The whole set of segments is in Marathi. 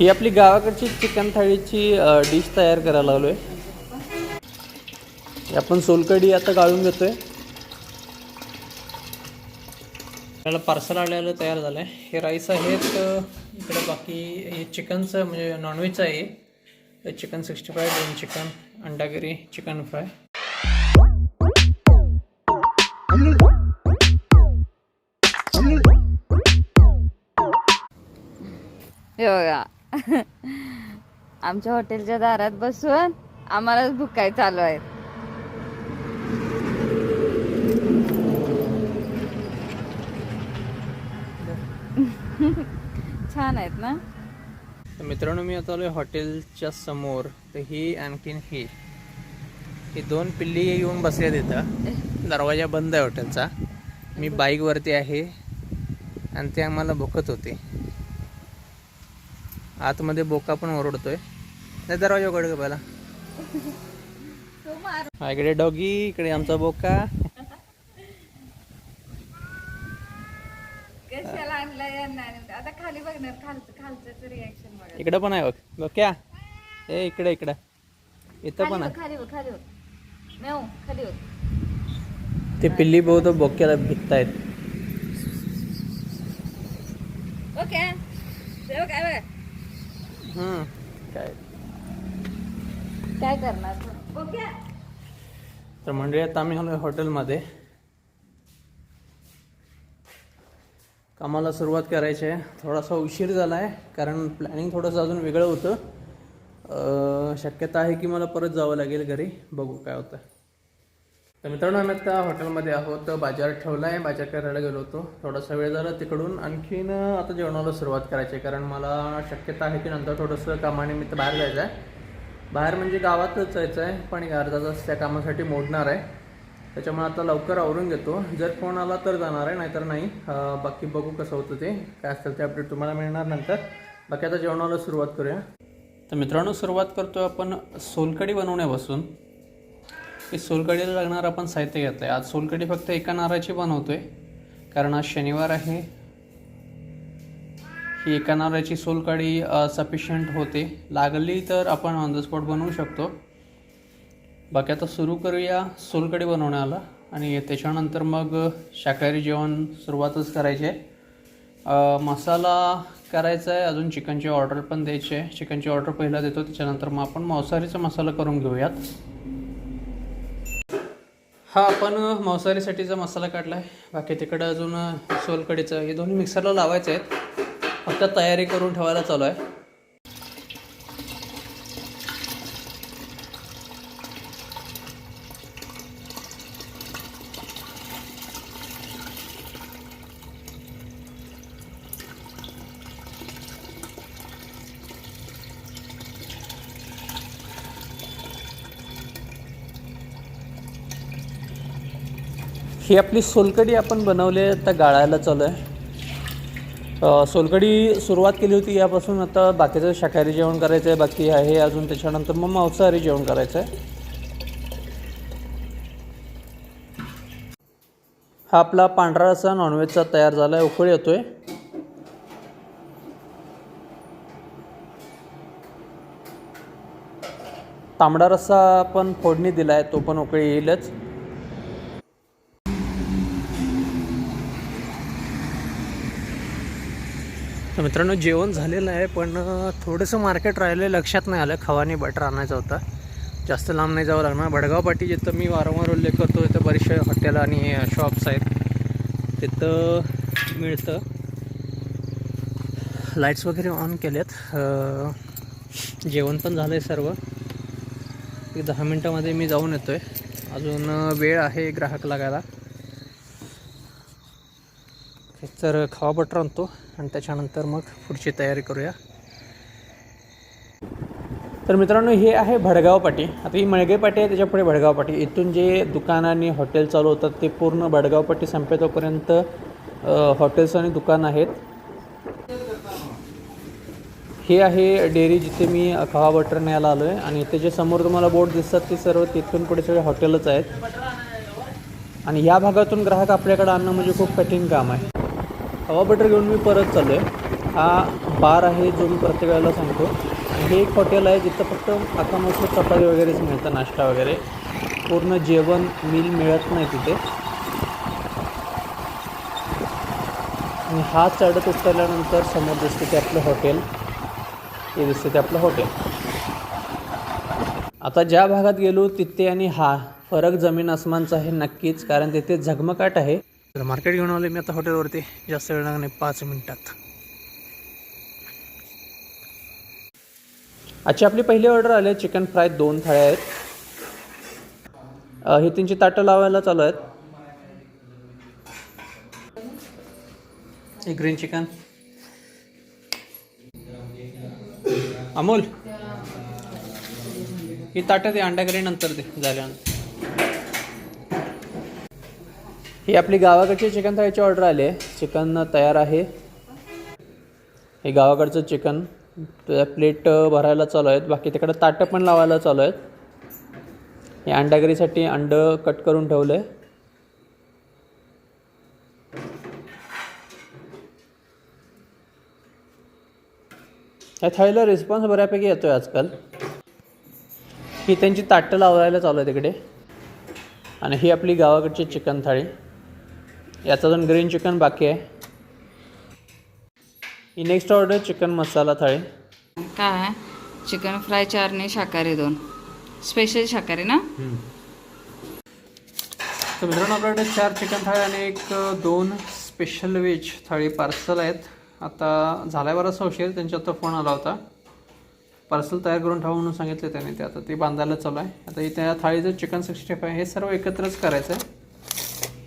ही आपली गावाकडची चिकन थाळीची डिश तयार करायला लागलो आहे आपण सोलकडी आता गाळून घेतोय. आपल्याला पार्सल आलेलं तयार झालं आहे हे राईस आहेत इकडं बाकी हे चिकनचं म्हणजे नॉनव्हेजचं आहे चिकन सिक्स्टी फाय दोन चिकन अंडागिरी चिकन फ्राय. हे बघा. आमच्या हॉटेलच्या दारात बसून आम्हालाच भुकाय चालू आहेत. छान आहेत ना? तर मित्रांनो मी आता आलोय हॉटेलच्या समोर. तर ही आणखीन ही. ही दोन पिल्ली येऊन बसल्या तिथं दरवाजा बंद आहे हॉटेलचा. मी बाईकवरती आहे आणि ते आम्हाला भुकत होते. आतमध्ये बोका पण ओरडतोय. नाही दरवाजा उघड का पहिला. हा इकडे डॉगी इकडे आमचा बोका. इकडं पण आहे बघ. बोक्या ए इकडे इकडं. इथं पण आहे. ते पिल्ली बहुत बोक्याला भिकतायत. ओके. काय काय? काय करणार ओके. तर मंडळी आता आम्ही आलो हॉटेलमध्ये. कामाला सुरुवात करायची आहे. थोडासा उशीर झाला आहे कारण प्लॅनिंग थोडंसं अजून वेगळं होतं. अं, शक्यता आहे की मला परत जावं लागेल घरी. बघू काय होतं. तर मित्रांनो आम्ही आता हॉटेलमध्ये आहोत. बाजार ठेवला आहे बाजार करायला गेलो होतो. थोडासा वेळ झाला तिकडून. आणखीन आता जेवणाला सुरुवात करायची आहे. कारण मला शक्यता आहे की नंतर थोडंसं कामानिमित्त बाहेर जायचं आहे. बाहेर म्हणजे गावातच जायचं आहे. पण एक अर्धा तास त्या कामासाठी मोडणार आहे. त्याच्यामुळे आता लवकर आवरून घेतो. जर फोन आला तर जाणार आहे नाहीतर नाही. बाकी बघू कसं होतं ते. काय असेल ते अपडेट तुम्हाला मिळणार नंतर. बाकी आता जेवणाला सुरुवात करूया. तर मित्रांनो सुरुवात करतो आपण सोलकडी बनवण्यापासून. की सोलकडीला लागणार आपण साहित्य घेतलं आहे आज सोलकडी फक्त एका नारळाची बनवतो आहे कारण आज शनिवार आहे. ही एका नारळाची सोलकढी सफिशियंट होते. लागली तर आपण ऑन द स्पॉट बनवू शकतो. बाकी आता सुरू करूया सोलकढी बनवण्याला. आणि त्याच्यानंतर मग शाकाहारी जेवण सुरुवातच करायची. आहे मसाला करायचा आहे अजून चिकनची ऑर्डर पण द्यायची. आहे चिकनची ऑर्डर पहिला देतो. त्याच्यानंतर मग आपण मांसाहारीचा मसाला करून घेऊयात. हा आपण मांसाहारीसाठीचा मसाला काढला आहे बाकी तिकडं अजून सोलकडीचं हे दोन्ही मिक्सरला लावायचे आहेत. फक्त तयारी करून ठेवायला चालू आहे. ही आपली सोलकडी आपण बनवली आहे आता गाळायला चालू आहे. सोलकडी सुरुवात केली होती यापासून आता बाकीचं शाकाहारी जेवण करायचं आहे बाकी आहे अजून त्याच्यानंतर मग मांसाहारी जेवण करायचं आहे हा आपला पांढरा रस्सा नॉनव्हेजचा तयार झाला आहे उकळी येतो आहे तांबडा रस्सा पण फोडणी दिला आहे तो पण उकळी येईलच. तर मित्रांनो जेवण झालेलं आहे पण थोडंसं मार्केट राहिलं लक्षात नाही आलं. खवानी बटर आणायचा होता. जास्त लांब नाही जावं लागणार. भडगाव पाटी जिथं मी वारंवार उल्लेख करतो इथं बरेचसे हॉटेल आणि शॉप्स आहेत. तिथं मिळतं. लाईट्स वगैरे ऑन केलेत. जेवण पण झालं आहे सर्व. एक दहा मिनटामध्ये मी जाऊन येतो आहे अजून वेळ आहे ग्राहक लागायला. तर खवा बटर आणतो आणि त्याच्यानंतर मग पुढची तयारी करूया. तर मित्रांनो हे आहे भडगाव पाटी. आता ही मळगे पाटी आहे त्याच्यापुढे भडगाव पाटी. इथून जे दुकान आणि हॉटेल चालू होतात ते पूर्ण भडगाव पाटी संपेतोपर्यंत हॉटेल्स आणि दुकान आहेत. हे आहे डेअरी जिथे मी खवा बटर न्यायला आलो आहे आणि इथे जे समोर तुम्हाला बोर्ड दिसतात ते सर्व तिथून पुढे सगळे हॉटेलच आहेत. आणि या भागातून ग्राहक आपल्याकडे आणणं म्हणजे खूप कठीण काम आहे. हवा बटर घेऊन मी परत चाललो आहे हा बार आहे जो मी प्रत्येक वेळेला सांगतो. आणि हे एक हॉटेल आहे जिथं फक्त आता मस्त चपाती वगैरेच मिळतं नाश्ता वगैरे. पूर्ण जेवण मिल मिळत नाही तिथे. आणि हा चढत उतरल्यानंतर समोर दिसते ते आपलं हॉटेल हे दिसते ते आपलं हॉटेल आता ज्या भागात गेलो तिथे आणि हा. फरक जमीन आसमानचा आहे नक्कीच कारण तिथे झगमगाट आहे. तर मार्केट घेऊन आले मी आता हॉटेलवरती. जास्त वेळ लागणार नाही पाच मिनिटात. आजची आपली पहिली ऑर्डर आली आहे चिकन फ्राय दोन थाळ्या आहेत. ही त्यांची ताटं लावायला चालू आहेत. एक ग्रीन चिकन अमोल ही ताटं दे अंडा नंतर दे झाल्यानंतर ही आपली गावाकडची चिकन थाळीची ऑर्डर आली आहे. चिकन तयार आहे. हे गावाकडचं चिकन प्लेट भरायला चालू आहेत. बाकी तिकडं ताटं पण लावायला चालू आहेत. हे अंडागरीसाठी अंडं कट करून ठेवलं. आहे या थाळीला रिस्पॉन्स बऱ्यापैकी येतो आहे आजकाल. ही त्यांची ताटं लावायला चालू आहे तिकडे आणि ही आपली गावाकडची चिकन थाळी. याचा अजून ग्रीन चिकन बाकी आहे. ही next order chicken masala thali. काय चिकन फ्राय चार आणि शाकाहारी दोन. स्पेशल शाकाहारी ना? तर मित्रांनो आपल्याकडे चार चिकन थाळी आणि एक अ, दोन स्पेशल व्हेज थाळी पार्सल आहेत. आता झालाय बराचसा उशीर त्यांच्या आता फोन आला होता. पार्सल तयार करून ठेवा म्हणून सांगितले त्याने ते. आता ते बांधायला चालू आहे. आता इथे या थाळीचं चिकन सिक्स्टी फाय हे सर्व एकत्रच करायचं आहे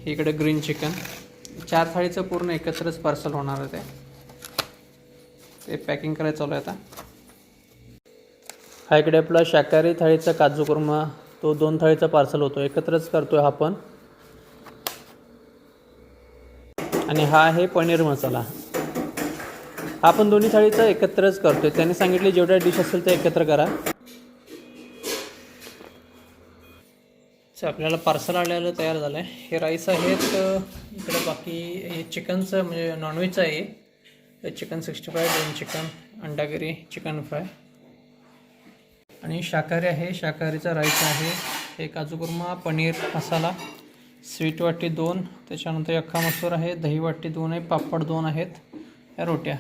इकडे ग्रीन चिकन चार थाळीचं पूर्ण एकत्रच पार्सल होणार आहे ते. ते पॅकिंग करायचं चालू आहे आता. हा इकडे आपला शाकाहारी थाळीचा काजू कुर्मा तो दोन थाळीचा पार्सल होतो. एकत्रच करतो हा पण. आणि हा आहे पनीर मसाला. आपण दोन्ही थाळीचं एकत्रच करतोय. त्याने सांगितले जेवढ्या डिश असेल त्या एकत्र करा. च आपल्याला पार्सल आलेलं तयार झालं आहे हे राईस आहेत इकडं बाकी हे चिकनचं म्हणजे नॉनव्हेजचं आहे. चिकन सिक्स्टी फाय दोन चिकन अंडागिरी चिकन फ्राय आणि शाकाहारी आहे शाकाहारीचा राईस आहे. हे काजू कुर्मा पनीर मसाला स्वीट वाटी दोन. त्याच्यानंतर अख्खा मसूर आहे दही वाटी दोन आहे पापड दोन आहेत. या रोट्या.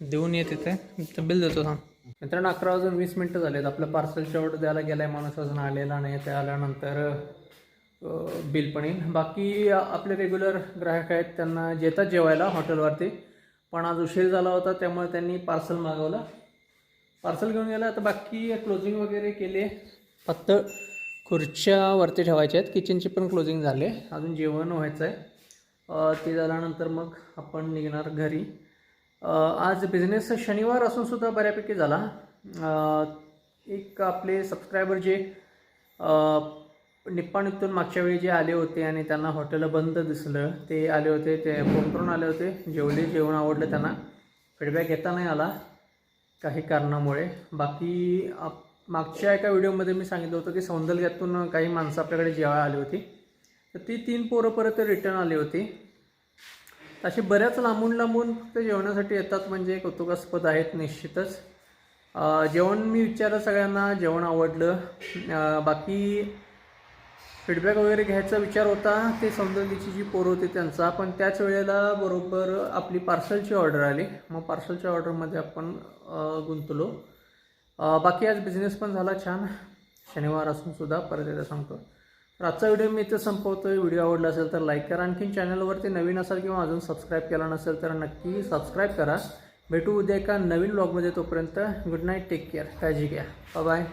देऊन येत तिथे. बिल देतो थांब. मित्रांनो अकरा वाजून वीस मिनटं झालेत. आपलं पार्सलची ऑर्डर द्यायला गेला आहे माणूस अजून आलेला नाही. ते आल्यानंतर बिल पण येईल. बाकी आपले रेग्युलर ग्राहक आहेत. त्यांना येतात जेवायला हॉटेलवरती पण आज उशीर झाला होता त्यामुळे त्यांनी पार्सल मागवलं. पार्सल घेऊन गेला. आता बाकी क्लोजिंग वगैरे केले. फक्त खुर्च्या वरती ठेवायच्या आहेत. किचनची पण क्लोजिंग झाले. अजून जेवण व्हायचं आहे ते झाल्यानंतर मग आपण निघणार घरी. आज बिझनेस शनिवार असून सुद्धा बऱ्यापैकी झाला. एक आपले सबस्क्रायबर जे अ, निप्पाणीतून मागच्या वेळी जे आले होते आणि त्यांना हॉटेल बंद दिसलं ते आले होते ते फोन करून आले होते. जेवले जेवण आवडलं त्यांना. फीडबॅक घेता नाही आला काही कारणामुळे. बाकी आप मागच्या एका व्हिडिओमध्ये मी सांगितलं होतं की सौंदर्यातून काही माणसं आपल्याकडे जेवायला आली होती. तर ती तीन पोरं परत रिटर्न आली होती. असे बऱ्याच लांबून लांबून फक्त जेवणासाठी येतात म्हणजे कौतुकास्पद आहेत निश्चितच. जेवण मी विचारलं सगळ्यांना जेवण आवडलं. बाकी फीडबॅक वगैरे घ्यायचा विचार होता ते सौंदर्याची जी पोर होती त्यांचा पण त्याच वेळेला बरोबर आपली पार्सलची ऑर्डर आली. मग पार्सलच्या ऑर्डरमध्ये आपण गुंतलो. बाकी आज बिझनेस पण झाला छान. शनिवार असून सुद्धा परत एकदा सांगतो. तर आजचा व्हिडिओ मी इथे संपवतोय. व्हिडिओ आवडला असेल तर लाईक करा. आणखीन चॅनलवरती नवीन असाल किंवा अजून सबस्क्राईब केला नसेल तर नक्की सबस्क्राईब करा. भेटू उद्या एका नवीन ब्लॉगमध्ये तोपर्यंत गुड नाईट टेक केअर काळजी घ्या. बाय